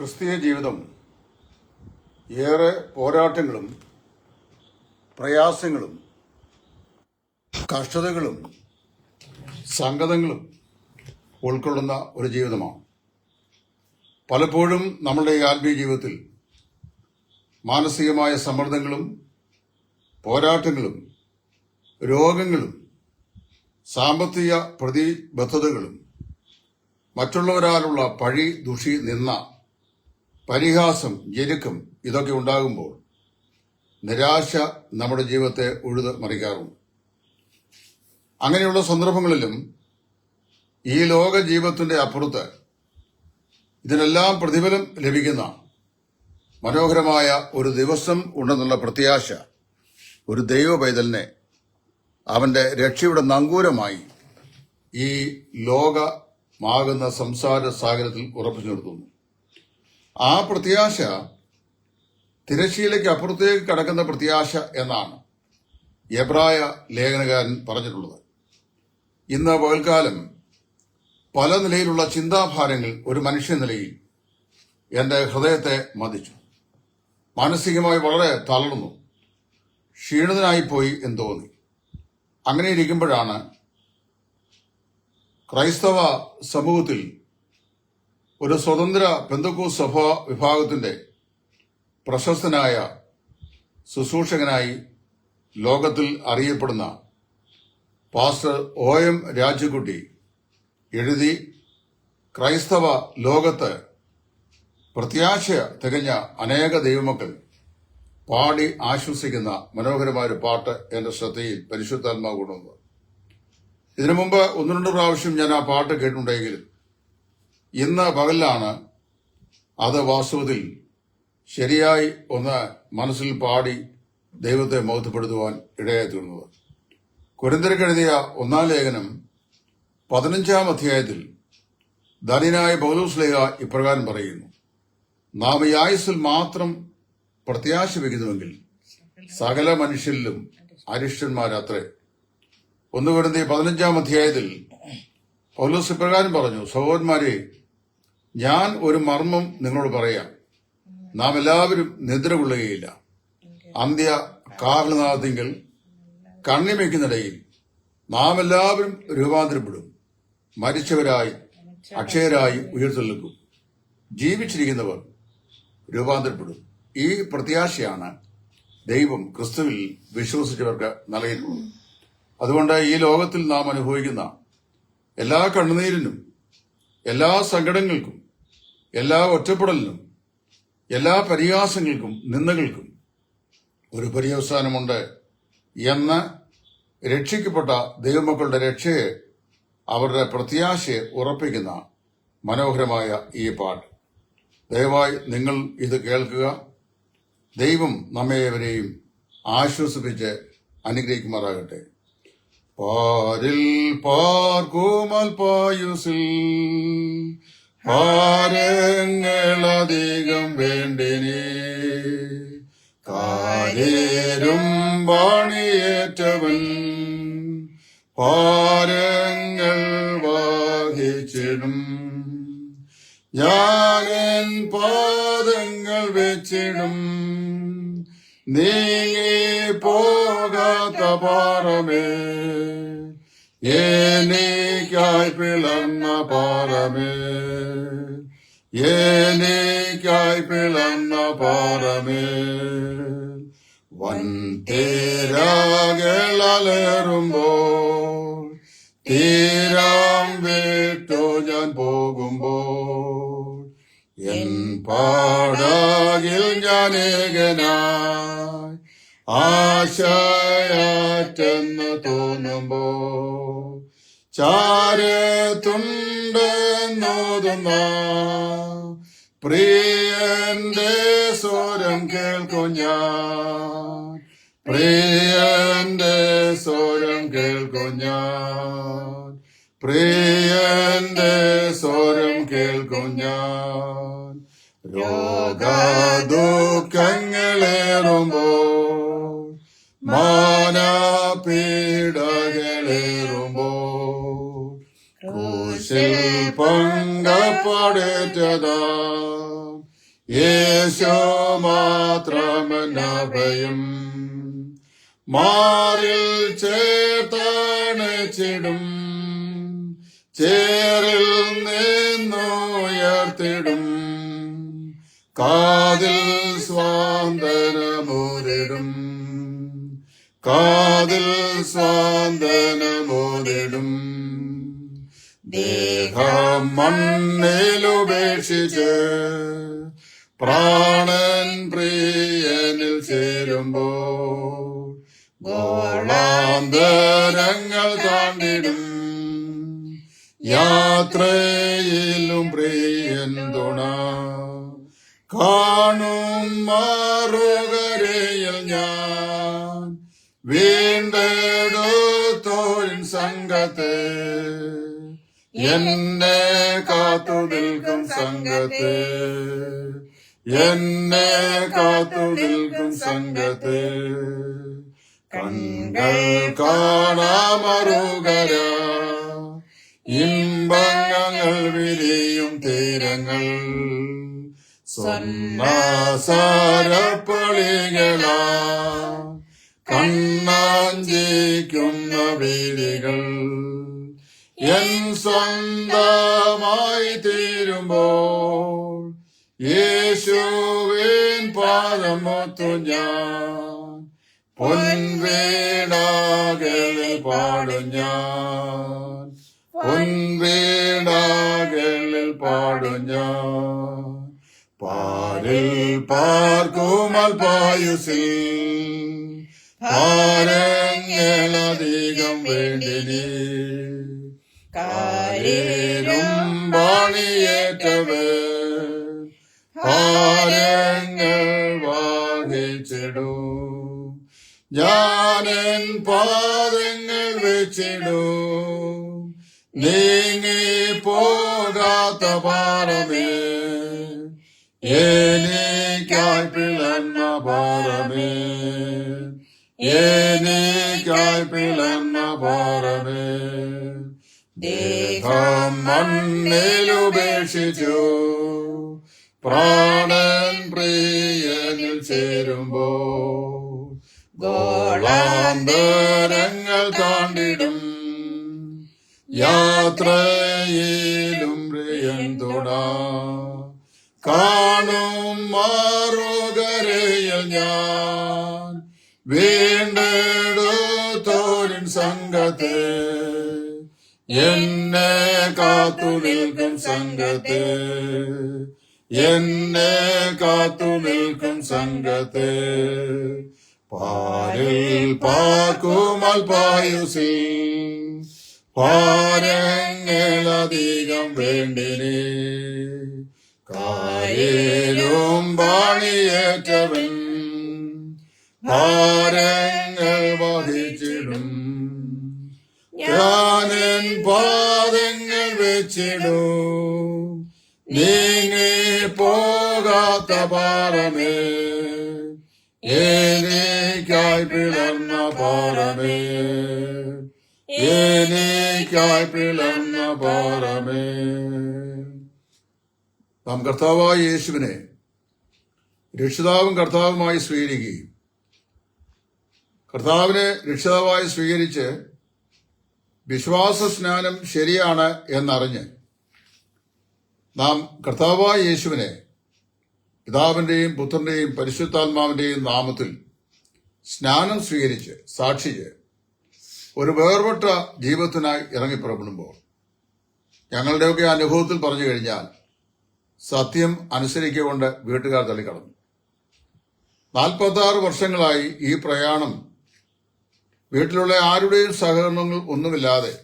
ക്രിസ്തീയ ജീവിതം ഏറെ പോരാട്ടങ്ങളും പ്രയാസങ്ങളും കഷ്ടതകളും സങ്കതങ്ങളും ഉൾക്കൊള്ളുന്ന ഒരു ജീവിതമാണ്. പലപ്പോഴും നമ്മളുടെ ഈ ആത്മീയ ജീവിതത്തിൽ മാനസികമായ സമ്മർദ്ദങ്ങളും പോരാട്ടങ്ങളും രോഗങ്ങളും സാമ്പത്തിക പ്രതിബദ്ധതകളും മറ്റുള്ളവരാലുള്ള പഴി ദുഷി നിന്ന പരിഹാസം ഞെരുക്കം ഇതൊക്കെ ഉണ്ടാകുമ്പോൾ നിരാശ നമ്മുടെ ജീവിതത്തെ ഉഴുത് മറിക്കാറുണ്ട്. അങ്ങനെയുള്ള സന്ദർഭങ്ങളിലും ഈ ലോക ജീവിതത്തിന്റെ അപ്പുറത്ത് ഇതിനെല്ലാം പ്രതിഫലം ലഭിക്കുന്ന മനോഹരമായ ഒരു ദിവസം ഉണ്ടെന്നുള്ള പ്രത്യാശ ഒരു ദൈവ പൈതലിനെ അവന്റെ രക്ഷയുടെ നങ്കൂരമായി ഈ ലോകമാകുന്ന സംസാര സാഗരത്തിൽ ഉറപ്പിച്ചു നിർത്തുന്നു. ആ പ്രത്യാശ തിരശ്ശീലയ്ക്ക് അപ്പുറത്തേക്ക് കടക്കുന്ന പ്രത്യാശ എന്നാണ് എബ്രായ ലേഖനകാരൻ പറഞ്ഞിട്ടുള്ളത്. ഇന്ന് പകൽക്കാലം പല നിലയിലുള്ള ചിന്താഭാരങ്ങൾ ഒരു മനുഷ്യ നിലയിൽ എന്റെ ഹൃദയത്തെ മതിച്ചു. മാനസികമായി വളരെ തളർന്നു. ക്ഷീണിതനായിപ്പോയി എന്ന് തോന്നി. അങ്ങനെ ഇരിക്കുമ്പോഴാണ് ക്രൈസ്തവ സമൂഹത്തിൽ ഒരു സ്വതന്ത്ര പെന്തക്കൂ സഭ വിഭാഗത്തിന്റെ പ്രശസ്തനായ ശുശ്രൂഷകനായി ലോകത്തിൽ അറിയപ്പെടുന്ന പാസ്റ്റർ ഒ എം രാജുകുട്ടി എഴുതി ക്രൈസ്തവ ലോകത്ത് പ്രത്യാശ തികഞ്ഞ അനേക ദൈവമക്കൾ പാടി ആശ്വസിക്കുന്ന മനോഹരമായ ഒരു പാട്ട് എന്റെ ശ്രദ്ധയിൽ പരിശുദ്ധാത്മാവ് കൊണ്ടുവന്നത് ഇതിനു മുമ്പ് ഒന്ന് രണ്ട് പ്രാവശ്യം ഞാൻ ആ പാട്ട് കേട്ടിട്ടുണ്ടെങ്കിലും ഇന്ന് പകലാണ് അത് വാസ്തവത്തിൽ ശരിയായി ഒന്ന് മനസ്സിൽ പാടി ദൈവത്തെ മഹത്വപ്പെടുത്തുവാൻ ഇടയായി തീർന്നത്. കുരന്തരക്കെഴുതിയ ഒന്നാം ലേഖനം പതിനഞ്ചാം അധ്യായത്തിൽ ധനിനായ പൗലോസ്ലേഖ ഇപ്രകാരം പറയുന്നു നാം ഈ ആയുസ്സിൽ മാത്രം പ്രത്യാശ വയ്ക്കുന്നുവെങ്കിൽ സകല മനുഷ്യരിലും അരിഷ്ടന്മാരത്രേ. ഒന്ന് വരുന്ന പതിനഞ്ചാം അധ്യായത്തിൽ പൗലോസ് ഇപ്രകാരം പറഞ്ഞു സഹോദരന്മാരെ ഞാൻ ഒരു മർമ്മം നിങ്ങളോട് പറയാം. നാം എല്ലാവരും നിദ്ര കൊള്ളുകയില്ല. അന്ത്യ കാഹളനാഥത്തിങ്കൽ കണ്ണിമയ്ക്കുന്നിടയിൽ നാം എല്ലാവരും രൂപാന്തരപ്പെടും. മരിച്ചവരായി അക്ഷയരായി ഉയർത്തെഴുന്നേൽക്കും. ജീവിച്ചിരിക്കുന്നവർ രൂപാന്തരപ്പെടും. ഈ പ്രത്യാശയാണ് ദൈവം ക്രിസ്തുവിൽ വിശ്വസിച്ചവർക്ക് നൽകിയിട്ടുള്ളത്. അതുകൊണ്ട് ഈ ലോകത്തിൽ നാം അനുഭവിക്കുന്ന എല്ലാ കണ്ണുനീരിനും എല്ലാ സങ്കടങ്ങൾക്കും എല്ലാ ഒറ്റപ്പെടലിനും എല്ലാ പരിഹാസങ്ങൾക്കും നിന്ദകൾക്കും ഒരു പര്യവസാനമുണ്ട് എന്ന് രക്ഷിക്കപ്പെട്ട ദൈവമക്കളുടെ രക്ഷയെ അവരുടെ പ്രത്യാശയെ ഉറപ്പിക്കുന്ന മനോഹരമായ ഈ പാട്ട്. ദയവായി നിങ്ങൾ ഇത് കേൾക്കുക. ദൈവം നമ്മേവരെയും ആശ്വസിപ്പിച്ച് അനുഗ്രഹിക്കുമാറാകട്ടെ. പാരിൽ പാർക്കുമൽ പായുസിൽ ഭാരങ്ങളധികം വേണ്ടിനി കാരേരും വാണിയേറ്റവൻ. ഭാരങ്ങൾ വാഹിച്ചിടും. ഞാനൻ പാദങ്ങൾ വെച്ചിടും. നീങ്ങി പോകാത്ത പാറമേ എനിക്കായി പിളർന്ന പാറമേ. എനിക്കായി പിളന്ന പാറമേ വൻ തേരാകളേറുമ്പോൾ തീരാം വിട്ടു ഞാൻ പോകുമ്പോൾ എൻ പാടാകിൽ ഞാൻ ഏകനായി ആശയാറ്റെന്ന് തോന്നുമ്പോ ചാരത്തുണ്ടെന്നോതുന്ന പ്രിയന്റെ സ്വരം കേൾക്കും ഞാൻ. പ്രിയന്റെ സ്വരം കേൾക്കും ഞാൻ. പ്രിയന്റെ സ്വരം കേൾക്കും ഞാൻ. രോഗദുഃഖങ്ങളേറുമ്പോ മാനപീഡകളേറുമ്പോ കൂശിൽ പങ്കപ്പെട്ട വേർപാടേറ്റതാ യേശോ മാത്രമനഭയം മാറിൽ ചേർത്തണച്ചിടും. ചേറിൽ നിന്നുയർത്തിടും കാതിൽ സ്വാന്തനമോരിടും. കാതിൽ സ്വാന്തനമോതിടും ദേഹം മണ്ണിലുപേക്ഷിച്ച് പ്രാണൻ പ്രിയനിൽ ചേരുമ്പോ ഗോളാന്തരങ്ങൾ താണ്ടിടും. യാത്രയിലും പ്രിയൻ തുണ കാണും മാറുകരയിൽ ഞാൻ. വീണ്ടെടുത്തോൻ സംഘത്തെ എന്നെ കാത്തു നിൽക്കും സംഘത്തെ എന്നെ കാത്തു നിൽക്കും സംഘത്തെ കൺകൾ കാണാമറുകര. ഇമ്പങ്ങൾ വിരിയും തീരങ്ങൾ. സ്വർണസാരപ്പളികളാ സ്വന്തമായി തീരുമ്പോൾ യേശുവിൻ പാദമൊത്തു ഞാൻ പൊൻവീണാകളിൽ പാടും ഞാൻ പൊൻവീണാകളിൽ പാടും ഞാൻ പാരിൽ പാർക്കുമൽ പായുസിൽ ഭാരങ്ങളധികം വേണ്ടിനി കാരേരും പണിയേറ്റവേ ഭാരങ്ങൾ വാങ്ങിച്ചിടൂ. ഞാനൻ പാദങ്ങൾ വെച്ചിടൂ. നീങ്ങി പോകാത്ത പാറമേ എനിക്കായി പിളർന്ന പാറമേ എനിക്കായി പിളർന്ന പാറമേ ദേഹം മണ്ണിലുപേക്ഷിച്ചു പ്രാണൻ പ്രിയനിൽ ചേരുമ്പോ ഗോളാന്തരങ്ങൾ താണ്ടിടും യാത്രയിലും പ്രിയൻ തൊടാ. കാണും മാറുകരയിൽ ഞാൻ. വീണ്ടെടുത്തോരിൻ സംഘത്തെ എന്നെ കാത്തു നിൽക്കും സംഘത്തെ എന്നെ കാത്തു നിൽക്കും സംഘത്തെ പാരിൽ പാക്കുമൽ പായുസിൽ പാരങ്ങളധികം വേണ്ടിനി. കായേലും പാണിയേറ്റവൻ. ഭാരങ്ങൾ വഹിച്ചിടും പാദങ്ങൾ വെച്ചിടൂ. നീങ്ങി പോകാത്ത പാറമേ എനിക്കായി പിളർന്ന പാറമേ എനിക്കായി പിളർന്ന പാറമേ. നാം കർത്താവായ യേശുവിനെ രക്ഷിതാവും കർത്താവുമായി സ്വീകരിക്കുകയും കർത്താവിനെ രക്ഷിതാവായി സ്വീകരിച്ച് വിശ്വാസ സ്നാനം ശരിയാണ് എന്നറിഞ്ഞ് നാം കർത്താവായ യേശുവിനെ പിതാവിന്റെയും പുത്രന്റെയും പരിശുദ്ധാത്മാവിന്റെയും നാമത്തിൽ സ്നാനം സ്വീകരിച്ച് സാക്ഷിച്ച് ഒരു വേർപെട്ട ജീവിതത്തിനായി ഇറങ്ങിപ്പുറപ്പെടുമ്പോൾ ഞങ്ങളുടെയൊക്കെ അനുഭവത്തിൽ പറഞ്ഞു കഴിഞ്ഞാൽ സത്യം അനുസരിക്കൊണ്ട് വീട്ടുകാർ തള്ളിക്കടന്നു നാൽപ്പത്തി വർഷങ്ങളായി ഈ പ്രയാണം വീട്ടിലുള്ള ആരുടെയും സഹകരണങ്ങൾ ഒന്നുമില്ലാതെ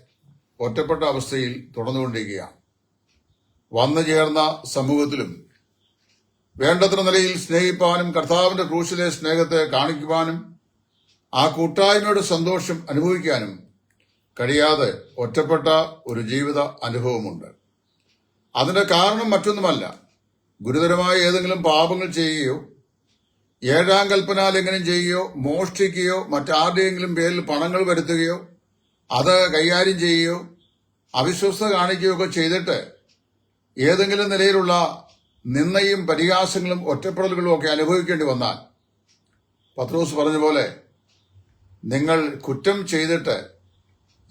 ഒറ്റപ്പെട്ട അവസ്ഥയിൽ തുടർന്നുകൊണ്ടിരിക്കുകയാണ്. വന്നു ചേർന്ന സമൂഹത്തിലും വേണ്ടത്ര നിലയിൽ സ്നേഹിപ്പാനും കർത്താവിന്റെ ക്രൂശിലെ സ്നേഹത്തെ കാണിക്കുവാനും ആ കൂട്ടായ്മയുടെ സന്തോഷം അനുഭവിക്കാനും കഴിയാതെ ഒറ്റപ്പെട്ട ഒരു ജീവിത അനുഭവമുണ്ട്. അതിന്റെ കാരണം മറ്റൊന്നുമല്ല. ഗുരുതരമായ ഏതെങ്കിലും പാപങ്ങൾ ചെയ്യുകയോ ഏഴാം കൽപ്പന ലംഘനം ചെയ്യുകയോ മോഷ്ടിക്കുകയോ മറ്റാരുടെയെങ്കിലും പേരിൽ പണങ്ങൾ വരുത്തുകയോ അത് കൈകാര്യം ചെയ്യുകയോ അവിശ്വസ്ത കാണിക്കുകയോ ഒക്കെ ചെയ്തിട്ട് ഏതെങ്കിലും നിലയിലുള്ള നിന്നയും പരിഹാസങ്ങളും ഒറ്റപ്പെടലുകളും ഒക്കെ അനുഭവിക്കേണ്ടി വന്നാൽ പത്രോസ് പറഞ്ഞ പോലെ നിങ്ങൾ കുറ്റം ചെയ്തിട്ട്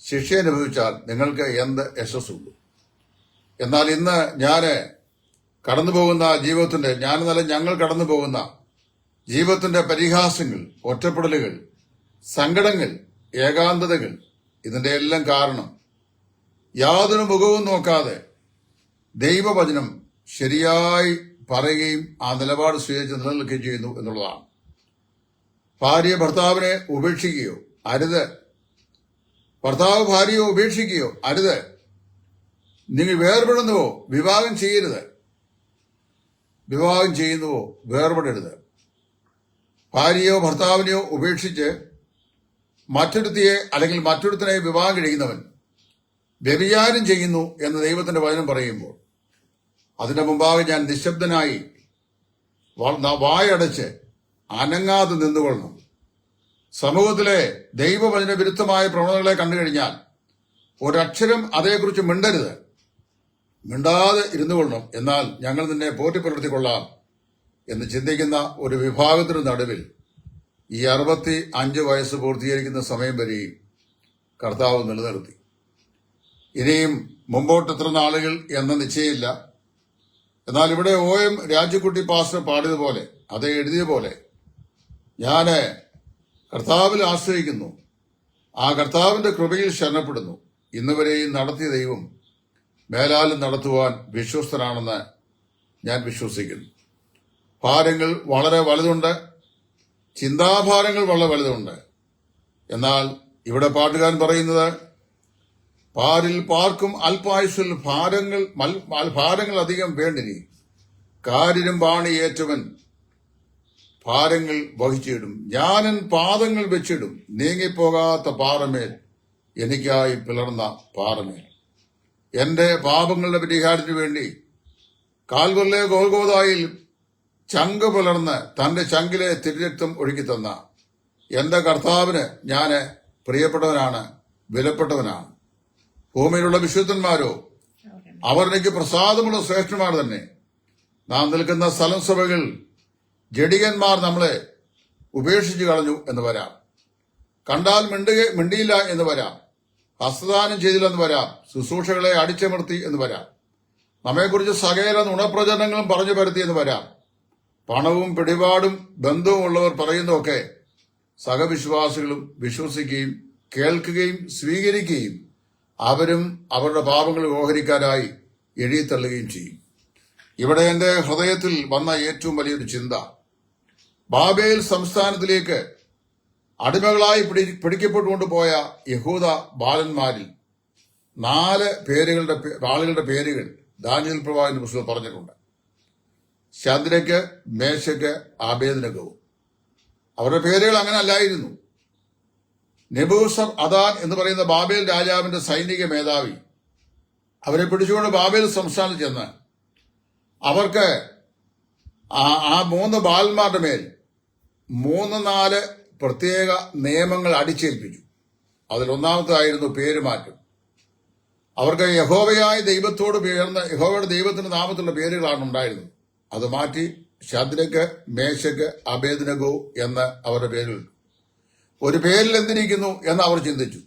ശിക്ഷ അനുഭവിച്ചാൽ നിങ്ങൾക്ക് എന്ത് യശസ്സുള്ളൂ എന്നാൽ ഇന്ന് ഞാൻ കടന്നു പോകുന്ന ജീവിതത്തിന്റെ ഞാനെന്നല്ല ഞങ്ങൾ കടന്നു പോകുന്ന ജീവിതത്തിന്റെ പരിഹാസങ്ങൾ ഒറ്റപ്പെടലുകൾ സങ്കടങ്ങൾ ഏകാന്തതകൾ ഇതിന്റെ എല്ലാം കാരണം യാതൊരു മുഖവും നോക്കാതെ ദൈവവചനം ശരിയായി പറയുകയും ആ നിലപാട് സ്വീകരിച്ച് നിലനിൽക്കുകയും ചെയ്യുന്നു എന്നുള്ളതാണ്. ഭാര്യ ഭർത്താവിനെ ഉപേക്ഷിക്കുകയോ അരുത്. ഭർത്താവ് ഭാര്യയെ ഉപേക്ഷിക്കുകയോ അരുത്. നിങ്ങൾ വേർപെടുന്നുവോ? വിവാഹം ചെയ്യരുത്. വിവാഹം ചെയ്യുന്നുവോ? വേർപെടരുത്. ഭാര്യയോ ഭർത്താവിനെയോ ഉപേക്ഷിച്ച് മറ്റൊരുത്തിയെ അല്ലെങ്കിൽ മറ്റൊരുത്തിനെ വിവാഹം കഴിക്കുന്നവൻ വ്യഭിചാരം ചെയ്യുന്നു എന്ന് ദൈവത്തിന്റെ വചനം പറയുമ്പോൾ അതിന്റെ മുമ്പാകെ ഞാൻ നിശബ്ദനായി വായടച്ച് അനങ്ങാതെ നിന്നുകൊള്ളണം സമൂഹത്തിലെ ദൈവവചന വിരുദ്ധമായ പ്രവണതകളെ കണ്ടു കഴിഞ്ഞാൽ ഒരക്ഷരം അതേക്കുറിച്ച് മിണ്ടരുത്. മിണ്ടാതെ ഇരുന്നു കൊള്ളണം എന്നാൽ ഞങ്ങൾ നിന്നെ പോറ്റിപ്പുലർത്തിക്കൊള്ളാം. എന്ന് ചിന്തിക്കുന്ന ഒരു വിഭാഗത്തിന് നടുവിൽ ഈ അറുപത്തി അഞ്ച് വയസ്സ് പൂർത്തീകരിക്കുന്ന സമയം വരെയും കർത്താവ് നിലനിർത്തി. ഇനിയും മുമ്പോട്ട് എത്ര നാളുകൾ എന്ന നിശ്ചയമില്ല. എന്നാൽ ഇവിടെ ഒ എം രാജുക്കുട്ടി പാസ്റ്റർ പാടിയതുപോലെ അത് എഴുതിയ പോലെ ഞാൻ കർത്താവിൽ ആശ്രയിക്കുന്നു. ആ കർത്താവിന്റെ കൃപയിൽ ശരണപ്പെടുന്നു. ഇന്നുവരെയും നടത്തിയ ദൈവം മേലാലും നടത്തുവാൻ വിശ്വസ്തനാണെന്ന് ഞാൻ വിശ്വസിക്കുന്നു. ഭാരങ്ങൾ വളരെ വലുതുണ്ട് ചിന്താഭാരങ്ങൾ വളരെ വലുതുണ്ട്. എന്നാൽ ഇവിടെ പാട്ടുകാരൻ പറയുന്നത് പാരിൽ പാർക്കും അൽപായുസിൽ ഭാരങ്ങൾ ഭാരങ്ങൾ അധികം വേണ്ടിനി. കാരിനും പാണിയേറ്റവൻ ഭാരങ്ങൾ വഹിച്ചിടും. ഞാനൻ പാദങ്ങൾ വെച്ചിടും. നീങ്ങിപ്പോകാത്ത പാറമേൽ എനിക്കായി പിളർന്ന പാറമേൽ. എന്റെ പാപങ്ങളുടെ പരിഹാരത്തിനു വേണ്ടി കാൽവല്ലേ ഗോൽഗോതായിൽ ചങ്ക് പുലർന്ന് തന്റെ ചങ്കിലെ തിരുരക്തം ഒഴുക്കി തന്ന. എന്റെ കർത്താവിന് ഞാൻ പ്രിയപ്പെട്ടവനാണ് വിലപ്പെട്ടവനാണ്. ഭൂമിയിലുള്ള വിശുദ്ധന്മാരോ അവർ എനിക്ക് പ്രസാദമുള്ള ശ്രേഷ്ഠന്മാർ തന്നെ. നാം നിൽക്കുന്ന സ്ഥലം സഭകൾ ജഡികന്മാർ നമ്മളെ ഉപേക്ഷിച്ചു കളഞ്ഞു എന്ന് വരാം. കണ്ടാൽ മിണ്ടുക മിണ്ടിയില്ല എന്ന് വരാം. ഹസ്തദാനം ചെയ്തില്ലെന്ന് വരാം. ശുശ്രൂഷകളെ അടിച്ചമർത്തി എന്ന് വരാം. നമ്മെക്കുറിച്ച് സകല നുണപ്രചരണങ്ങളും പറഞ്ഞു പരത്തി എന്ന് വരാം. പണവും പിടിപാടും ബന്ധവും ഉള്ളവർ പറയുന്നതൊക്കെ സഹവിശ്വാസികളും വിശ്വസിക്കുകയും കേൾക്കുകയും സ്വീകരിക്കുകയും അവരും അവരുടെ പാപങ്ങൾ ഓഹരിക്കാനായി എഴുതിത്തള്ളുകയും ചെയ്യും. ഇവിടെ എന്റെ ഹൃദയത്തിൽ വന്ന ഏറ്റവും വലിയൊരു ചിന്ത ബാബേൽ സംസ്ഥാനത്തിലേക്ക് അടിമകളായി പിടി- പിടിക്കപ്പെട്ടുകൊണ്ട് പോയ യഹൂദ ബാലന്മാരിൽ നാല് പേരുകളുടെ ആളുകളുടെ പേരുകൾ ദാനിയൽ പ്രഭാവിന്റെ പുസ്തകം പറഞ്ഞിട്ടുണ്ട്. ശദ്രക്ക് മേശയ്ക്ക് ആബേദനകവും അവരുടെ പേരുകൾ അങ്ങനെ അല്ലായിരുന്നു. നെബൂസർ അദാൻ എന്ന് പറയുന്ന ബാബേൽ രാജാവിന്റെ സൈനിക മേധാവി അവരെ പിടിച്ചുകൊണ്ട് ബാബേൽ സംസ്ഥാനത്ത് ചെന്ന് അവർക്ക് ആ- മൂന്ന് ബാലന്മാരുടെ മേൽ മൂന്ന് നാല് പ്രത്യേക നിയമങ്ങൾ അടിച്ചേൽപ്പിച്ചു. അതിലൊന്നാമത്തായിരുന്നു പേരുമാറ്റം. അവർക്ക് യഹോവയായ ദൈവത്തോട് പേർന്ന യഹോവയുടെ ദൈവത്തിന്റെ നാമത്തിലുള്ള പേരുകളാണ് ഉണ്ടായിരുന്നത്. അത് മാറ്റി ശദ്രക്ക് മേശക്ക് അഭേദനകോ എന്ന് അവരുടെ പേരിൽ. ഒരു പേരിൽ എന്തിരിക്കുന്നു എന്ന് അവർ ചിന്തിച്ചു.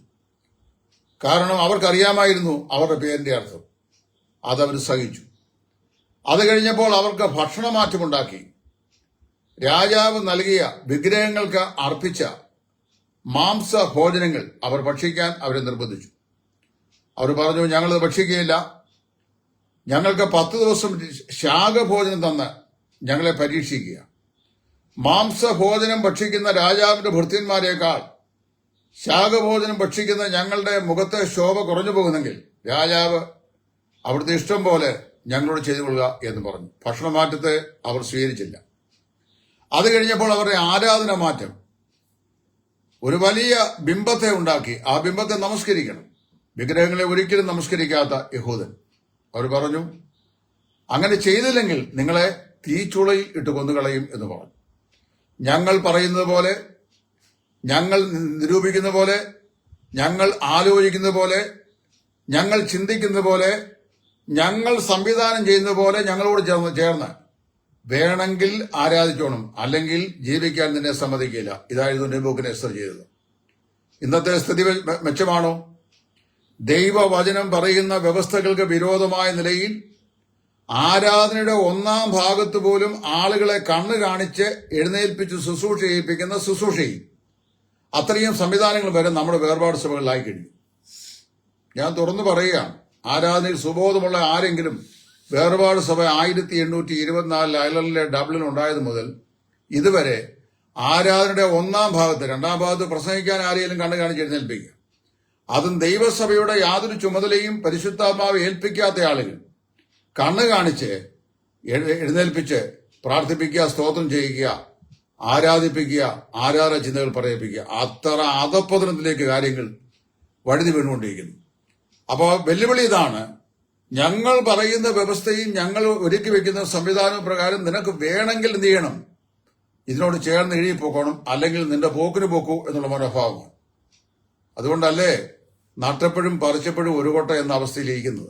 കാരണം അവർക്കറിയാമായിരുന്നു അവരുടെ പേരിന്റെ അർത്ഥം. അതവർ സഹിച്ചു. അത് കഴിഞ്ഞപ്പോൾ അവർക്ക് ഭക്ഷണമാറ്റമുണ്ടാക്കി. രാജാവ് നൽകിയ വിഗ്രഹങ്ങൾക്ക് അർപ്പിച്ച മാംസ ഭോജനങ്ങൾ അവർ ഭക്ഷിക്കാൻ അവരെ നിർബന്ധിച്ചു. അവർ പറഞ്ഞു ഞങ്ങളത് ഭക്ഷിക്കുകയില്ല. ഞങ്ങൾക്ക് പത്ത് ദിവസം ശാഖഭോജനം തന്ന് ഞങ്ങളെ പരീക്ഷിക്കുക. മാംസഭോജനം ഭക്ഷിക്കുന്ന രാജാവിന്റെ ഭൃത്യന്മാരെക്കാൾ ശാഖഭോജനം ഭക്ഷിക്കുന്ന ഞങ്ങളുടെ മുഖത്തെ ശോഭ കുറഞ്ഞു പോകുന്നെങ്കിൽ രാജാവ് അവിടുത്തെ ഇഷ്ടം പോലെ ഞങ്ങളോട് ചെയ്തു കൊള്ളുക എന്ന് പറഞ്ഞു. ഭക്ഷണമാറ്റത്തെ അവർ സ്വീകരിച്ചില്ല. അത് കഴിഞ്ഞപ്പോൾ അവരുടെ ആരാധന മാറ്റം. ഒരു വലിയ ബിംബത്തെ ഉണ്ടാക്കി. ആ ബിംബത്തെ നമസ്കരിക്കണം. വിഗ്രഹങ്ങളെ ഒരിക്കലും നമസ്കരിക്കാത്ത യഹൂദൻ. അവർ പറഞ്ഞു അങ്ങനെ ചെയ്തില്ലെങ്കിൽ നിങ്ങളെ തീച്ചുളയിൽ ഇട്ട് കൊന്നുകളയും എന്ന് പറഞ്ഞു. ഞങ്ങൾ പറയുന്നത് പോലെ ഞങ്ങൾ നിരൂപിക്കുന്ന പോലെ ഞങ്ങൾ ആലോചിക്കുന്ന പോലെ ഞങ്ങൾ ചിന്തിക്കുന്ന പോലെ ഞങ്ങൾ സംവിധാനം ചെയ്യുന്ന പോലെ ഞങ്ങളോട് ചേർന്ന് ചേർന്ന് വേണമെങ്കിൽ ആരാധിച്ചോണം അല്ലെങ്കിൽ ജീവിക്കാൻ നിന്നെ സമ്മതിക്കില്ല. ഇതായിരുന്നു നെബൂക്കിനെ ചെയ്തത്. ഇന്നത്തെ സ്ഥിതി മെച്ചമാണോ? ദൈവവചനം പറയുന്ന വ്യവസ്ഥകൾക്ക് വിരോധമായ നിലയിൽ ആരാധനയുടെ ഒന്നാം ഭാഗത്ത് പോലും ആളുകളെ കണ്ണ് കാണിച്ച് എഴുന്നേൽപ്പിച്ച് ശുശ്രൂഷ ചെയ്യിപ്പിക്കുന്ന ശുശ്രൂഷയും അത്രയും സംവിധാനങ്ങൾ വരെ നമ്മുടെ വേർപാട് സഭകളിലായി കഴിഞ്ഞു. ഞാൻ തുറന്നു പറയുകയാണ് ആരാധനയിൽ സുബോധമുള്ള ആരെങ്കിലും വേർപാട് സഭ ആയിരത്തി എണ്ണൂറ്റി ഇരുപത്തിനാലിൽ അയർലൻഡിലെ ഡബ്ലിൻ ഉണ്ടായത് മുതൽ ഇതുവരെ ആരാധനയുടെ ഒന്നാം ഭാഗത്ത് രണ്ടാം ഭാഗത്ത് പ്രസംഗിക്കാൻ ആരെയും കണ്ണു കാണിച്ച് എഴുന്നേൽപ്പിക്കുക. അതും ദൈവസഭയുടെ യാതൊരു ചുമതലയും പരിശുദ്ധാത്മാവ് ഏൽപ്പിക്കാത്ത ആളുകൾ. കണ്ണ് കാണിച്ച് എഴു- എഴുന്നേൽപ്പിച്ച് പ്രാർത്ഥിപ്പിക്കുക സ്തോത്രം ചെയ്യിക്കുക ആരാധിപ്പിക്കുക ആരാധന ചിന്തകൾ പറയിപ്പിക്കുക. അത്ര അധപ്പതനത്തിലേക്ക് കാര്യങ്ങൾ വഴുതി വീണുകൊണ്ടിരിക്കുന്നു. അപ്പോൾ വെല്ലുവിളി ഇതാണ്. ഞങ്ങൾ പറയുന്ന വ്യവസ്ഥയും ഞങ്ങൾ ഒരുക്കി വെക്കുന്ന സംവിധാന പ്രകാരം നിനക്ക് വേണമെങ്കിൽ എന്ത് ചെയ്യണം? ഇതിനോട് ചേർന്ന് എഴുതി പോക്കണം അല്ലെങ്കിൽ നിന്റെ പോക്കിന് പോക്കൂ എന്നുള്ള മനോഭാവമാണ്. അതുകൊണ്ടല്ലേ നട്ടപ്പോഴും പറിച്ചപ്പോഴും ഒരു കൊട്ട എന്ന അവസ്ഥയിലിരിക്കുന്നത്.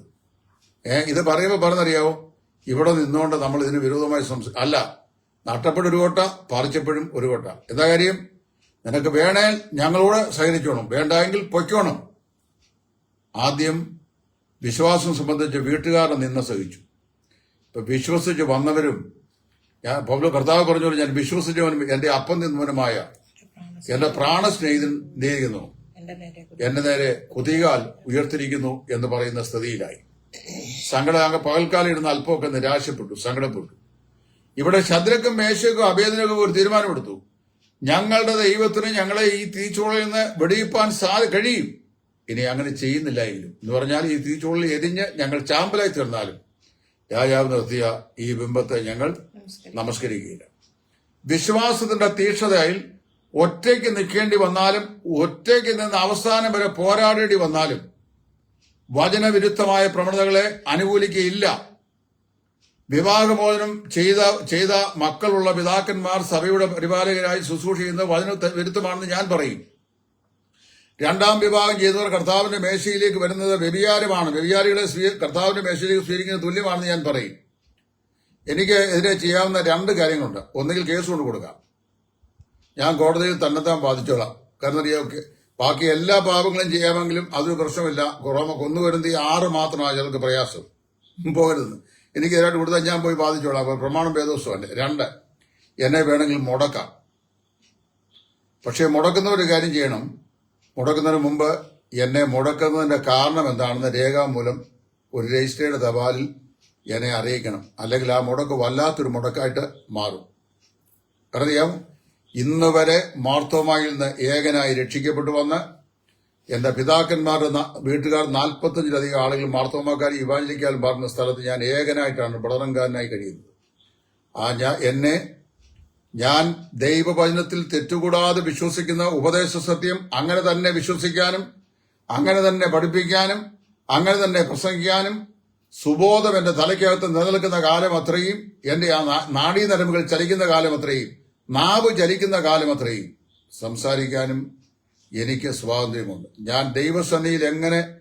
ഏ ഇത് പറയുമ്പോൾ പറഞ്ഞറിയാവോ? ഇവിടെ നിന്നുകൊണ്ട് നമ്മൾ ഇതിന് വിരോധമായി സംസ അല്ല നട്ടപ്പോഴും ഒരു കൊട്ട പറിച്ചപ്പോഴും ഒരു കൊട്ട. എന്താ കാര്യം? നിനക്ക് വേണേൽ ഞങ്ങളോട് സഹകരിച്ചോണം. വേണ്ടെങ്കിൽ പൊയ്ക്കോണം. ആദ്യം വിശ്വാസം സംബന്ധിച്ച് വീട്ടുകാരെ നിന്ന് സഹിച്ചു. ഇപ്പൊ വിശ്വസിച്ച് വന്നവരും ഞാൻ പൗലോ കർത്താവ് പറഞ്ഞോളൂ ഞാൻ വിശ്വസിച്ചവനും എന്റെ അപ്പം നിന്നവനുമായ എന്റെ പ്രാണസ്നേഹിതൻ സ്നേഹിതൻ ചെയ്യുന്നു എന്റെ നേരെ കുതികാൽ ഉയർത്തിരിക്കുന്നു എന്ന് പറയുന്ന സ്ഥിതിയിലായി. സങ്കടം അങ്ങ് പകൽക്കാലം ഇടുന്ന അല്പമൊക്കെ നിരാശപ്പെട്ടു സങ്കടപ്പെട്ടു. ഇവിടെ ശദ്രക്കും മേശക്കും അഭേദനക്കും ഒരു തീരുമാനമെടുത്തു. ഞങ്ങളുടെ ദൈവത്തിന് ഞങ്ങളെ ഈ തീച്ചൂളയിൽ നിന്ന് വെടിയിപ്പാൻ സാ കഴിയും. ഇനി അങ്ങനെ ചെയ്യുന്നില്ല എങ്കിലും എന്ന് പറഞ്ഞാൽ ഈ തീച്ചൂളയിൽ എരിഞ്ഞ് ഞങ്ങൾ ചാമ്പലായി തീർന്നാലും രാജാവ് നിർത്തിയ ഈ ബിംബത്തെ ഞങ്ങൾ നമസ്കാരം നമസ്കരിക്കുകയില്ല. വിശ്വാസത്തിന്റെ തീക്ഷണതയിൽ ഒറ്റയ്ക്ക് നിൽക്കേണ്ടി വന്നാലും ഒറ്റയ്ക്ക് നിന്ന് അവസാനം വരെ പോരാടേണ്ടി വന്നാലും വചനവിരുദ്ധമായ പ്രവണതകളെ അനുകൂലിക്കുകയില്ല വിവാഹമോചനം ചെയ്ത ചെയ്ത മക്കളുള്ള പിതാക്കന്മാർ സഭയുടെ പരിപാലകരായി ശുശ്രൂഷ ചെയ്യുന്നത് വചന വിരുദ്ധമാണെന്ന് ഞാൻ പറയും. രണ്ടാം വിവാഹം ചെയ്തവർ കർത്താവിന്റെ മേശയിലേക്ക് വരുന്നത് വ്യഭിചാരമാണ്. വ്യഭിചാരികളെ സ്വീ കർത്താവിന്റെ മേശയിലേക്ക് സ്വീകരിക്കുന്നത് തുല്യമാണെന്ന് ഞാൻ പറയും. എനിക്ക് എതിരെ ചെയ്യാവുന്ന രണ്ട് കാര്യങ്ങളുണ്ട്. ഒന്നുകിൽ കേസ് കൊണ്ട് കൊടുക്കാം. ഞാൻ കോടതിയിൽ തന്നെ തന്നെത്താൻ ബാധിച്ചോളാം. കാരണം അറിയാം ഒക്കെ ബാക്കി എല്ലാ പാപങ്ങളും ചെയ്യാമെങ്കിലും അതൊരു പ്രശ്നമില്ല. റോമ കൊന്നുവരുന്ന ഈ ആറ് മാത്രമാണ് ചിലർക്ക് പ്രയാസം. പോകരുത്. എനിക്ക് എതിരായിട്ട് കൊടുത്താൽ ഞാൻ പോയി ബാധിച്ചോളാം. അപ്പോൾ പ്രമാണം ഭേദോത്സവമല്ലേ രണ്ട്. എന്നെ വേണമെങ്കിൽ മുടക്കാം. പക്ഷേ മുടക്കുന്ന ഒരു കാര്യം ചെയ്യണം. മുടക്കുന്നതിന് മുമ്പ് എന്നെ മുടക്കുന്നതിന്റെ കാരണം എന്താണെന്ന് രേഖാമൂലം ഒരു രജിസ്ട്രേഡ് തപാലിൽ എന്നെ അറിയിക്കണം. അല്ലെങ്കിൽ ആ മുടക്ക് വല്ലാത്തൊരു മുടക്കായിട്ട് മാറും. അറിയാം ഇന്ന് വരെ മാർത്തോമായിൽ നിന്ന് ഏകനായി രക്ഷിക്കപ്പെട്ടു വന്ന് എന്റെ പിതാക്കന്മാരുടെ വീട്ടുകാർ നാൽപ്പത്തഞ്ചിലധികം ആളുകൾ മാർത്തോമാക്കാർ ഇവാഞ്ചലിക്കാൻ പറഞ്ഞ സ്ഥലത്ത് ഞാൻ ഏകനായിട്ടാണ് പഠനംകാരനായി കഴിയുന്നത്. ആ ഞാൻ എന്നെ ഞാൻ ദൈവവചനത്തിൽ തെറ്റുകൂടാതെ വിശ്വസിക്കുന്ന ഉപദേശ സത്യം അങ്ങനെ തന്നെ വിശ്വസിക്കാനും അങ്ങനെ തന്നെ പഠിപ്പിക്കാനും അങ്ങനെ തന്നെ പ്രസംഗിക്കാനും സുബോധം എന്റെ തലയ്ക്കകത്ത് നിലനിൽക്കുന്ന കാലം അത്രയും എന്റെ ആ നാ- നരമ്പുകൾ ചലിക്കുന്ന കാലം അത്രയും. നാവ് ചലിക്കുന്ന കാലം അത്രയും സംസാരിക്കാനും എനിക്ക് സ്വാതന്ത്ര്യമുണ്ട്. ഞാൻ ദൈവസന്നിധിയിൽ എങ്ങനെ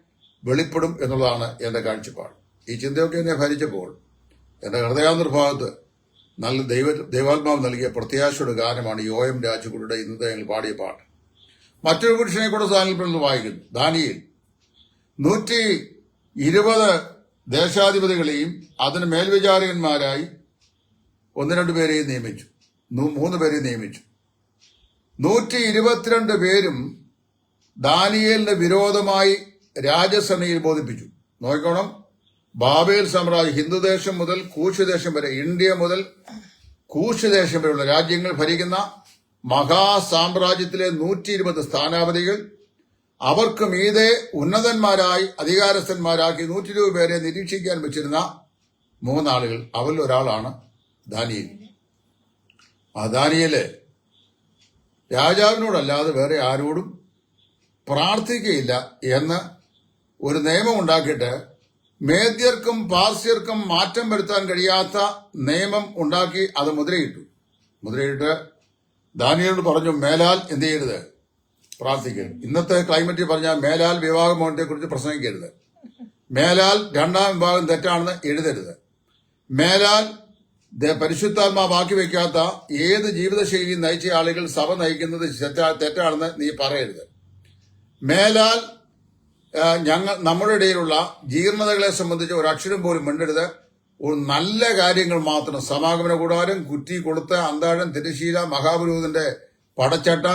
വെളിപ്പെടും എന്നുള്ളതാണ് എന്റെ കാഴ്ചപ്പാട്. ഈ ചിന്തയൊക്കെ എന്നെ ഭരിച്ചപ്പോൾ എന്റെ ഹൃദയാന്തർഭാഗത്ത് നല്ല ദൈവ ദൈവാത്മാവ് നൽകിയ പ്രത്യാശയുടെ ഗാനമാണ് യോ എം രാജകുടിയുടെ ഇന്നത്തെ ഞങ്ങൾ പാടിയ പാട്ട്. മറ്റൊരു പുരുഷനെ കൂടെ സാന്നിധ്യത്തിൽ വായിക്കുന്നു. ദാനിയിൽ. നൂറ്റി ഇരുപത് ദേശാധിപതികളെയും അതിന് മേൽവിചാരകന്മാരായി ഒന്ന് രണ്ട് പേരെയും നിയമിച്ചു. മൂന്ന് പേരെ നിയമിച്ചു. നൂറ്റി ഇരുപത്തിരണ്ട് പേരും ദാനിയേലിന് വിരോധമായി രാജസഭയിൽ ബോധിപ്പിച്ചു. നോക്കണം ബാബേൽ സാമ്രാജ്യം ഹിന്ദുദേശം മുതൽ കൂശുദേശം വരെ ഇന്ത്യ മുതൽ കൂശുദേശം വരെയുള്ള രാജ്യങ്ങൾ ഭരിക്കുന്ന മഹാസാമ്രാജ്യത്തിലെ നൂറ്റി ഇരുപത് സ്ഥാനാപതികൾ അവർക്ക് മീതെ ഉന്നതന്മാരായി അധികാരസ്ഥന്മാരാക്കി നൂറ്റി ഇരുപത് പേരെ നിരീക്ഷിക്കാൻ വെച്ചിരുന്ന മൂന്നാളുകൾ അവരിൽ ഒരാളാണ് ദാനിയേൽ. ആ ദാനിയേൽ രാജാവിനോടല്ലാതെ വേറെ ആരോടും പ്രാർത്ഥിക്കയില്ല എന്ന് ഒരു നിയമം ഉണ്ടാക്കിയിട്ട് മേദ്യർക്കും പാർസ്യർക്കും മാറ്റം വരുത്താൻ കഴിയാത്ത നിയമം ഉണ്ടാക്കി അത് മുദ്രയിട്ടു. മുദ്രയിട്ട് ദാനിയോട് പറഞ്ഞു മേലാൽ എന്ത് ചെയ്യരുത്? പ്രാർത്ഥിക്കരുത്. ഇന്നത്തെ ക്ലൈമറ്റിൽ പറഞ്ഞാൽ മേലാൽ വിവാഹമോഹനത്തെ കുറിച്ച് പ്രസംഗിക്കരുത്. മേലാൽ രണ്ടാം വിഭാഗം തെറ്റാണെന്ന് എഴുതരുത്. മേലാൽ ദ- ബാക്കി വയ്ക്കാത്ത ഏത് ജീവിതശൈലി നയിച്ച ആളുകൾ സഭ നയിക്കുന്നത് തെറ്റാ തെറ്റാണെന്ന് നീ പറയരുത്. മേലാൽ ഞങ്ങൾ നമ്മുടെ ഇടയിലുള്ള ജീർണതകളെ സംബന്ധിച്ച് ഒരു അക്ഷരം പോലും മിണ്ടരുത്. ഒരു നല്ല കാര്യങ്ങൾ മാത്രം സമാഗമന കൂടാരം കുറ്റി കൊടുത്ത അന്താഴം തിരശീല മഹാപുരൂതന്റെ പടച്ചട്ട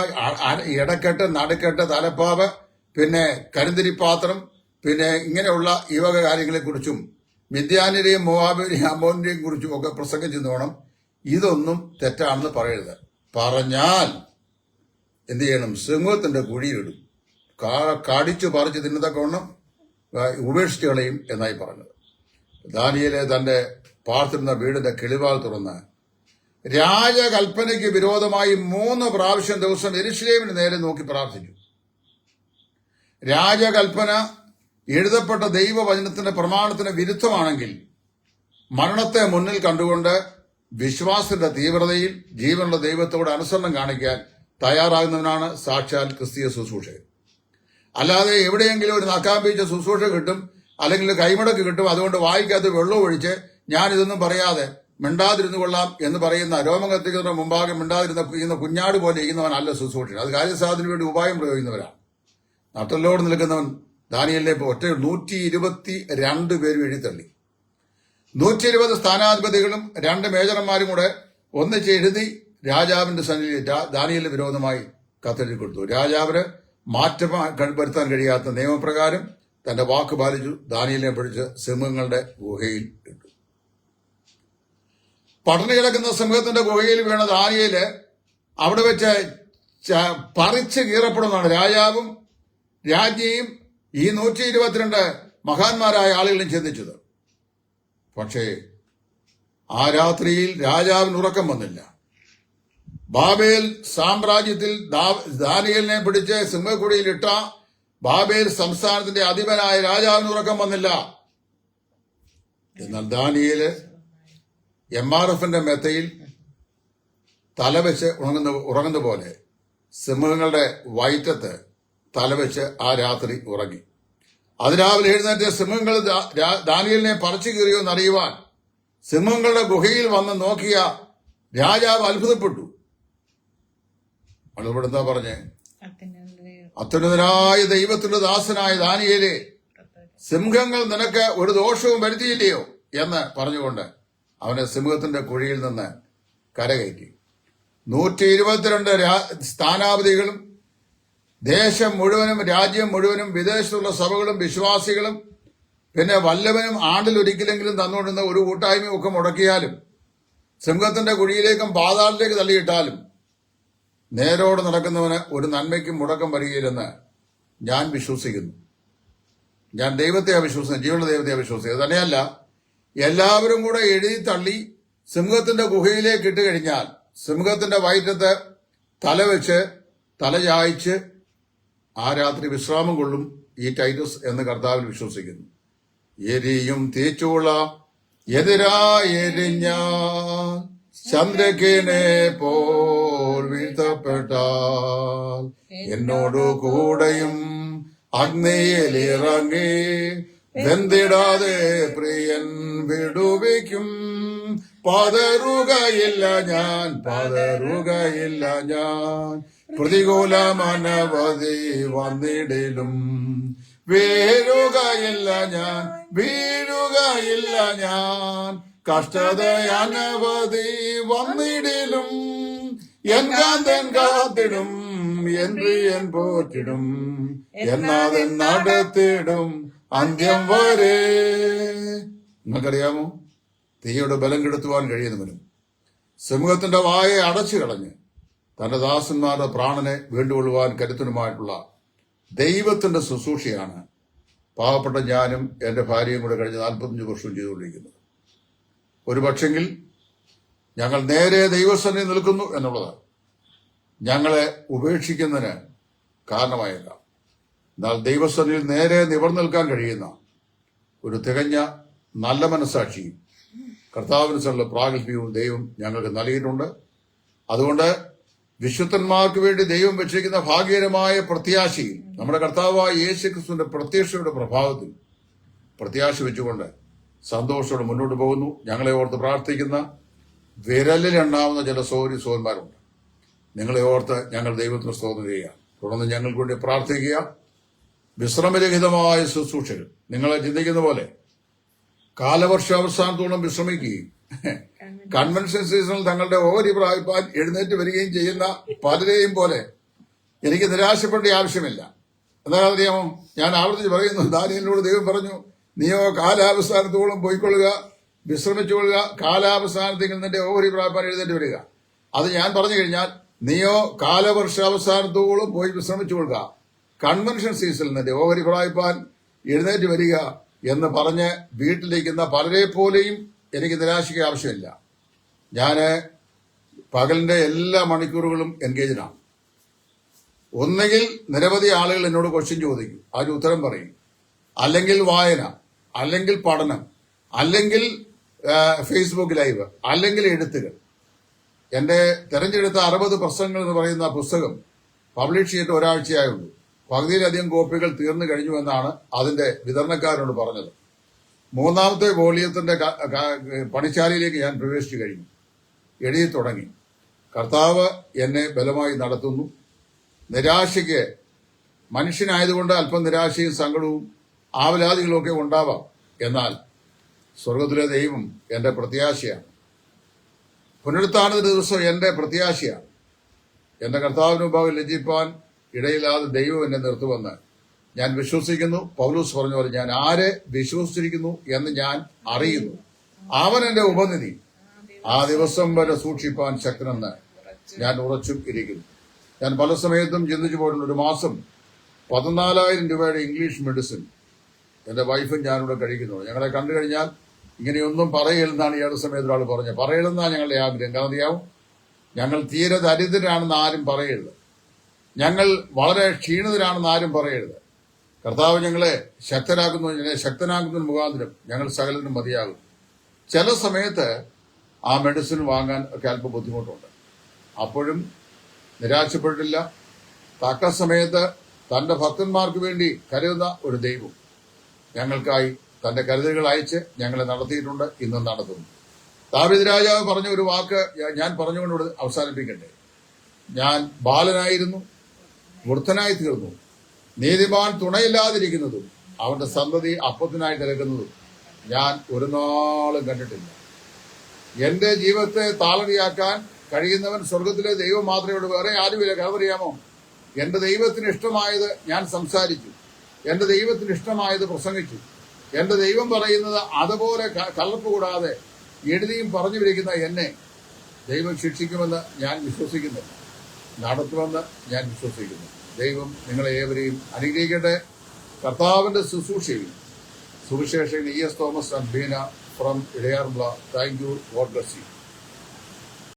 ഇടക്കെട്ട് നടുക്കെട്ട് തലപ്പാവ് പിന്നെ കരിന്തിരിപ്പാത്രം പിന്നെ ഇങ്ങനെയുള്ള ഈ വക കാര്യങ്ങളെക്കുറിച്ചും മിഥ്യാനിരെയും മോഹാബിനെയും അമോനിനെയും കുറിച്ചും ഒക്കെ പ്രസംഗിച്ചു വേണം ഇതൊന്നും തെറ്റാണെന്ന് പറയരുത്. പറഞ്ഞാൽ എന്ത് ചെയ്യണം? സിംഹത്തിന്റെ കുഴിയിലിടും. കാ- കടിച്ചു പറിച്ച് തിന്നതക്കവണ്ണം ഉപേക്ഷിച്ച് കളയും എന്നായി പറഞ്ഞത്. ദാനിയലെ തന്റെ പാർത്തിരുന്ന വീടിന്റെ കിളിവാൽ തുറന്ന് രാജകൽപ്പനയ്ക്ക് വിരോധമായി മൂന്ന് പ്രാവശ്യം ദിവസം എരിശ്ലേമിന് നേരെ നോക്കി പ്രാർത്ഥിച്ചു. രാജകൽപ്പന എഴുതപ്പെട്ട ദൈവവചനത്തിന്റെ പ്രമാണത്തിന് വിരുദ്ധമാണെങ്കിൽ മരണത്തെ മുന്നിൽ കണ്ടുകൊണ്ട് വിശ്വാസത്തിന്റെ തീവ്രതയിൽ ജീവനുള്ള ദൈവത്തോട് അനുസരണം കാണിക്കാൻ തയ്യാറാകുന്നവനാണ് സാക്ഷാൽ ക്രിസ്തീയ ശുശ്രൂഷ. അല്ലാതെ എവിടെയെങ്കിലും ഒരു നക്കാമ്പീച്ച ശുശ്രൂഷ കിട്ടും അല്ലെങ്കിൽ കൈമടക്ക് കിട്ടും അതുകൊണ്ട് വായിക്കാത്ത വെള്ളം ഒഴിച്ച് ഞാൻ ഇതൊന്നും പറയാതെ മിണ്ടാതിരുന്നു കൊള്ളാം എന്ന് പറയുന്ന രോമം മുമ്പാകെ മിണ്ടാതിരുന്ന കുഞ്ഞാട് പോലെ ചെയ്യുന്നവനല്ല ശുശ്രൂഷൻ അത് കാര്യസാധനത്തിന് വേണ്ടി ഉപായം പ്രയോഗിക്കുന്നവരാണ്. നട്ടലോട് നിൽക്കുന്നവൻ ദാനിയലിനെ ഒറ്റ നൂറ്റി ഇരുപത്തി രണ്ട് പേരും എഴുതിത്തള്ളി. നൂറ്റി ഇരുപത് സ്ഥാനാധിപതികളും രണ്ട് മേജർമാരും കൂടെ ഒന്നിച്ച് എഴുതി രാജാവിന്റെ സന്നിധി ദാനിയലിന് വിരോധമായി കത്തെഴുതി കൊടുത്തു. രാജാവിന് മാറ്റം വരുത്താൻ കഴിയാത്ത നിയമപ്രകാരം തന്റെ വാക്ക് പാലിച്ചു ദാനിയലിനെ പിടിച്ച് സിംഹങ്ങളുടെ ഗുഹയിൽ ഇട്ടു. പട്ടണി കിടക്കുന്ന സിംഹത്തിന്റെ ഗുഹയിൽ വീണ ദാനിയൽ അവിടെ വെച്ച് പറിച്ച് കീറപ്പെടുന്നതാണ്. രാജാവും രാജ്ഞിയും ഈ നൂറ്റി ഇരുപത്തിരണ്ട് മഹാന്മാരായ ആളുകളും ചിന്തിച്ചത് പക്ഷേ ആ രാത്രിയിൽ രാജാവിന് ഉറക്കം വന്നില്ല. ബാബേൽ സാമ്രാജ്യത്തിൽ ദാനിയലിനെ പിടിച്ച് സിംഹക്കുടിയിലിട്ട ബാബേൽ സംസ്ഥാനത്തിന്റെ അധിപനായ രാജാവിന് ഉറക്കം വന്നില്ല. എന്നാൽ ദാനിയൽ എം ആർ എഫിന്റെ മെത്തയിൽ തലവെച്ച് ഉണങ്ങുന്ന ഉറങ്ങുന്ന പോലെ സിംഹങ്ങളുടെ വയറ്റത്ത് തലവെച്ച് ആ രാത്രി ഉറങ്ങി. അതിരാവിലെ എഴുന്നേറ്റ് സിംഹങ്ങൾ ദാനിയലിനെ പറിച്ചു കീറിയോ എന്നറിയുവാൻ സിംഹങ്ങളുടെ ഗുഹയിൽ വന്ന് നോക്കിയ രാജാവ് അത്ഭുതപ്പെട്ടു. അവളിവിടെ എന്താ പറഞ്ഞേ? അത്യുന്നതനായ ദൈവത്തിന്റെ ദാസനായ ദാനിയേലെ സിംഹങ്ങൾ നിനക്ക് ഒരു ദോഷവും വരുത്തിയില്ലയോ എന്ന് പറഞ്ഞുകൊണ്ട് അവനെ സിംഹത്തിന്റെ കുഴിയിൽ നിന്ന് കരകയറ്റി. നൂറ്റി ഇരുപത്തിരണ്ട് സ്ഥാനാപതികളും ദേശം മുഴുവനും രാജ്യം മുഴുവനും വിദേശത്തുള്ള സഭകളും വിശ്വാസികളും പിന്നെ വല്ലവനും ആണ്ടിലൊരിക്കലെങ്കിലും തന്നുകൊണ്ടിരുന്ന ഒരു കൂട്ടായ്മയും ഒക്കെ മുടക്കിയാലും സിംഹത്തിന്റെ കുഴിയിലേക്കും പാതാളിലേക്ക് തള്ളിയിട്ടാലും നേരോട് നടക്കുന്നവന് ഒരു നന്മയ്ക്കും മുടക്കം വരികയില്ലെന്ന് ഞാൻ വിശ്വസിക്കുന്നു. ഞാൻ ദൈവത്തെ അവിശ്വസിക്കുന്നു ജീവനുള്ള ദൈവത്തെ അവിശ്വസിക്കുന്നു തന്നെയല്ല എല്ലാവരും കൂടെ എഴുതി തള്ളി സിംഹത്തിന്റെ ഗുഹയിലേക്ക് ഇട്ട് കഴിഞ്ഞാൽ സിംഹത്തിന്റെ വയറ്റത്ത് തല വെച്ച് ആ രാത്രി വിശ്രാമം കൊള്ളും ഈ ടൈറ്റസ് എന്ന് കർത്താവിൽ വിശ്വസിക്കുന്നു. എരിയും തീച്ചൂള എതിരായെരിഞ്ഞാൽ ചന്ദ്രകിനെ പോൽ വീഴ്ത്തപ്പെട്ടാൽ എന്നോട് കൂടെയും അഗ്നിയിലിറങ്ങി വെന്തിടാതെ പ്രിയൻ വിടുവിക്കും. പതറുകയില്ല ഞാൻ പതറുകയില്ല ഞാൻ. പ്രതികൂലമനവധി വന്നിടിലും. വീഴുകയില്ല ഞാൻ വീഴുകയില്ല ഞാൻ. കഷ്ടതയനവധി വന്നിടിലും. എൻ കാന്തൻ കാത്തിടും എൻ പ്രിയൻ പോറ്റിടും. എന്നാതെ നടത്തിടും അന്ത്യം വരെ. നിങ്ങൾക്കറിയാമോ? തീയുടെ ബലം കെടുത്തുവാൻ കഴിയുന്നവനും. സമൂഹത്തിന്റെ വായെ അടച്ചു കളഞ്ഞ് തന്റെ ദാസന്മാരുടെ പ്രാണനെ വീണ്ടുകൊള്ളുവാൻ കരുത്തനുമായിട്ടുള്ള ദൈവത്തിന്റെ ശുശ്രൂഷയാണ് പാവപ്പെട്ട ഞാനും എന്റെ ഭാര്യയും കൂടെ കഴിഞ്ഞ നാൽപ്പത്തഞ്ച് വർഷവും ചെയ്തുകൊണ്ടിരിക്കുന്നത്. ഒരു പക്ഷെങ്കിൽ ഞങ്ങൾ നേരെ ദൈവസന്നിധി നിൽക്കുന്നു എന്നുള്ളത് ഞങ്ങളെ ഉപേക്ഷിക്കുന്നതിന് കാരണമായില്ല എന്നാൽ ദൈവസന്നിധിയിൽ നേരെ നിവർന്നു നിൽക്കാൻ കഴിയുന്ന ഒരു തികഞ്ഞ നല്ല മനസാക്ഷിയും കർത്താവിനുസരിച്ചുള്ള പ്രാഗൽഭ്യവും ദൈവം ഞങ്ങൾക്ക് നൽകിയിട്ടുണ്ട്. അതുകൊണ്ട് വിശുദ്ധന്മാർക്ക് വേണ്ടി ദൈവം വെച്ചിരിക്കുന്ന ഭാഗ്യകരമായ പ്രത്യാശയിൽ നമ്മുടെ കർത്താവായ യേശു ക്രിസ്തുവിന്റെ പ്രത്യക്ഷയുടെ പ്രഭാവത്തിൽ പ്രത്യാശ വെച്ചുകൊണ്ട് സന്തോഷത്തോടെ മുന്നോട്ട് പോകുന്നു. ഞങ്ങളെ ഓർത്ത് പ്രാർത്ഥിക്കുന്ന വിരലിലെണ്ണാവുന്ന ചില സോരി സോന്മാരുണ്ട് നിങ്ങളെ ഓർത്ത് ഞങ്ങൾ ദൈവത്തിന് സ്തോത്രം ചെയ്യുക തുടർന്ന് ഞങ്ങൾക്ക് വേണ്ടി പ്രാർത്ഥിക്കുക. വിശ്രമരഹിതമായ ശുശ്രൂഷകൾ. നിങ്ങളെ ചിന്തിക്കുന്ന പോലെ കാലവർഷ അവസാനത്തോളം വിശ്രമിക്കുകയും കൺവെൻഷൻ സീസണിൽ തങ്ങളുടെ ഓഹരി എഴുന്നേറ്റ് വരികയും ചെയ്യുന്ന പലരെയും പോലെ എനിക്ക് നിരാശപ്പെടേണ്ട ആവശ്യമില്ല. എന്താണെന്നറിയാമോ ഞാൻ ആവർത്തിച്ച് പറയുന്നു. ദാനിയലിനോട് ദൈവം പറഞ്ഞു നീയോ കാലാവസാനത്തോളം പോയിക്കൊള്ളുക വിശ്രമിച്ചുകൊള്ളുക കാലാവസാനത്തിൽ നിന്റെ ഓഹരി പ്രാപിപ്പാൻ എഴുന്നേറ്റ് വരിക. അത് ഞാൻ പറഞ്ഞു കഴിഞ്ഞാൽ നീയോ കാലവർഷാവസാനത്തോളം പോയി വിശ്രമിച്ചുകൊള്ളുക കൺവെൻഷൻ സീസണിൽ നിന്റെ ഓഹരി പ്രാപിപ്പാൻ എഴുന്നേറ്റ് വരിക എന്ന് പറഞ്ഞ് വീട്ടിലിരിക്കുന്ന പലരെ പോലെയും എനിക്ക് നിരാശയ്ക്ക് ആവശ്യമില്ല. ഞാൻ പകലിന്റെ എല്ലാ മണിക്കൂറുകളും എൻഗേജിനാണ് ഒന്നുകിൽ നിരവധി ആളുകൾ എന്നോട് ക്വസ്റ്റ്യൻ ചോദിക്കും. അതിന് ഉത്തരം പറയും. അല്ലെങ്കിൽ വായന അല്ലെങ്കിൽ പഠനം അല്ലെങ്കിൽ ഫേസ്ബുക്ക് ലൈവ് അല്ലെങ്കിൽ എഴുത്തുകൾ. എന്റെ തെരഞ്ഞെടുത്ത അറുപത് പ്രശ്നങ്ങൾ എന്ന് പറയുന്ന പുസ്തകം പബ്ലിഷ് ചെയ്തിട്ട് ഒരാഴ്ചയായുള്ളൂ. പകുതിയിലധികം കോപ്പികൾ തീർന്നു കഴിഞ്ഞു എന്നാണ് അതിന്റെ വിതരണക്കാരനോട് പറഞ്ഞത്. മൂന്നാമത്തെ വോളിയത്തിന്റെ പണിശാലയിലേക്ക് ഞാൻ പ്രവേശിച്ചു കഴിഞ്ഞു. എഴുതി തുടങ്ങി കർത്താവ് എന്നെ ബലമായി നടത്തുന്നു. നിരാശയ്ക്ക് മനുഷ്യനായതുകൊണ്ട് അല്പം നിരാശയും സങ്കടവും ആവലാതികളൊക്കെ ഉണ്ടാവാം. എന്നാൽ സ്വർഗത്തിലെ ദൈവം എന്റെ പ്രത്യാശയാണ്. പുനരുത്ഥാനത്തിന്റെ ദിവസം എന്റെ പ്രത്യാശയാണ്. എന്റെ കർത്താവിന് മുമ്പാകെ ലജ്ജിപ്പാൻ ഇടയില്ലാതെ ദൈവം എന്നെ നിർത്തുമെന്ന് ഞാൻ വിശ്വസിക്കുന്നു. പൗലൂസ് പറഞ്ഞ പോലെ ഞാൻ ആരെ വിശ്വസിച്ചിരിക്കുന്നു എന്ന് ഞാൻ അറിയുന്നു. അവൻ എന്റെ ഉപനിധി. ആ ദിവസം വരെ സൂക്ഷിപ്പാൻ ശക്തനെന്ന് ഞാൻ ഉറച്ചും ഇരിക്കുന്നു. ഞാൻ പല സമയത്തും ചിന്തിച്ചു പോയിട്ടുണ്ട്. ഒരു മാസം പതിനാലായിരം രൂപയുടെ ഇംഗ്ലീഷ് മെഡിസിൻ എന്റെ വൈഫും ഞാനിവിടെ കഴിക്കുന്നുള്ളൂ. ഞങ്ങളെ കണ്ടു കഴിഞ്ഞാൽ ഇങ്ങനെയൊന്നും പറയലെന്നാണ് ഈ അടുത്ത സമയത്ത് ഒരാൾ പറഞ്ഞത്. പറയലെന്നാണ് ഞങ്ങളുടെ ആഗ്രഹം. കാരണം അറിയാവും ഞങ്ങൾ തീരെ ദരിദ്രരാണെന്ന് ആരും പറയരുത്. ഞങ്ങൾ വളരെ ക്ഷീണിതരാണെന്ന് ആരും പറയരുത്. കർത്താവ് ഞങ്ങളെ ശക്തരാക്കുന്നു ശക്തനാകുന്ന മുഖാന്തരം ഞങ്ങൾ സകലത്തിനും മതിയാകും. ചില സമയത്ത് ആ മെഡിസിൻ വാങ്ങാൻ ഒക്കെ അല്പം ബുദ്ധിമുട്ടുണ്ട്. അപ്പോഴും നിരാശപ്പെട്ടില്ല തക്ക സമയത്ത് തന്റെ ഭക്തന്മാർക്ക് വേണ്ടി കരുതുന്ന ഒരു ദൈവം ഞങ്ങൾക്കായി തന്റെ കരുതലുകൾ അയച്ച് ഞങ്ങളെ നടത്തിയിട്ടുണ്ട് ഇന്നും നടത്തുന്നു. ദാവീദ് രാജാവ് പറഞ്ഞ ഒരു വാക്ക് ഞാൻ- പറഞ്ഞുകൊണ്ട് അവസാനിപ്പിക്കട്ടെ. ഞാൻ ബാലനായിരുന്നു വൃദ്ധനായി തീർന്നു. നീതിമാൻ തുണയില്ലാതിരിക്കുന്നതും അവന്റെ സന്തതി അപ്പത്തിനായി തിരക്കുന്നതും ഞാൻ ഒരു നാളും കണ്ടിട്ടില്ല. എന്റെ ജീവിതത്തെ താളടിയാക്കാൻ കഴിയുന്നവൻ സ്വർഗത്തിലെ ദൈവം മാത്രമേ ഉള്ളൂ. വേറെ ആരുമില്ല കഥറിയാമോ എന്റെ ദൈവത്തിന് ഇഷ്ടമായത് ഞാൻ സംസാരിച്ചു. എന്റെ ദൈവത്തിന് ഇഷ്ടമായത് പ്രസംഗിച്ചു. എന്റെ ദൈവം പറയുന്നത് അതുപോലെ കലർപ്പ് കൂടാതെ എഴുതിയും പറഞ്ഞു വിളിക്കുന്ന എന്നെ ദൈവം ശിക്ഷിക്കുമെന്ന് ഞാൻ വിശ്വസിക്കുന്നു. നടത്തുമെന്ന് ഞാൻ വിശ്വസിക്കുന്നു. ദൈവം നിങ്ങളെ ഏവരെയും അനുഗ്രഹിക്കട്ടെ. കർത്താവിന്റെ ശുശ്രൂഷയിൽ സുവിശേഷൻ E S Thomas and Beena from Edayaranmula thank you God bless you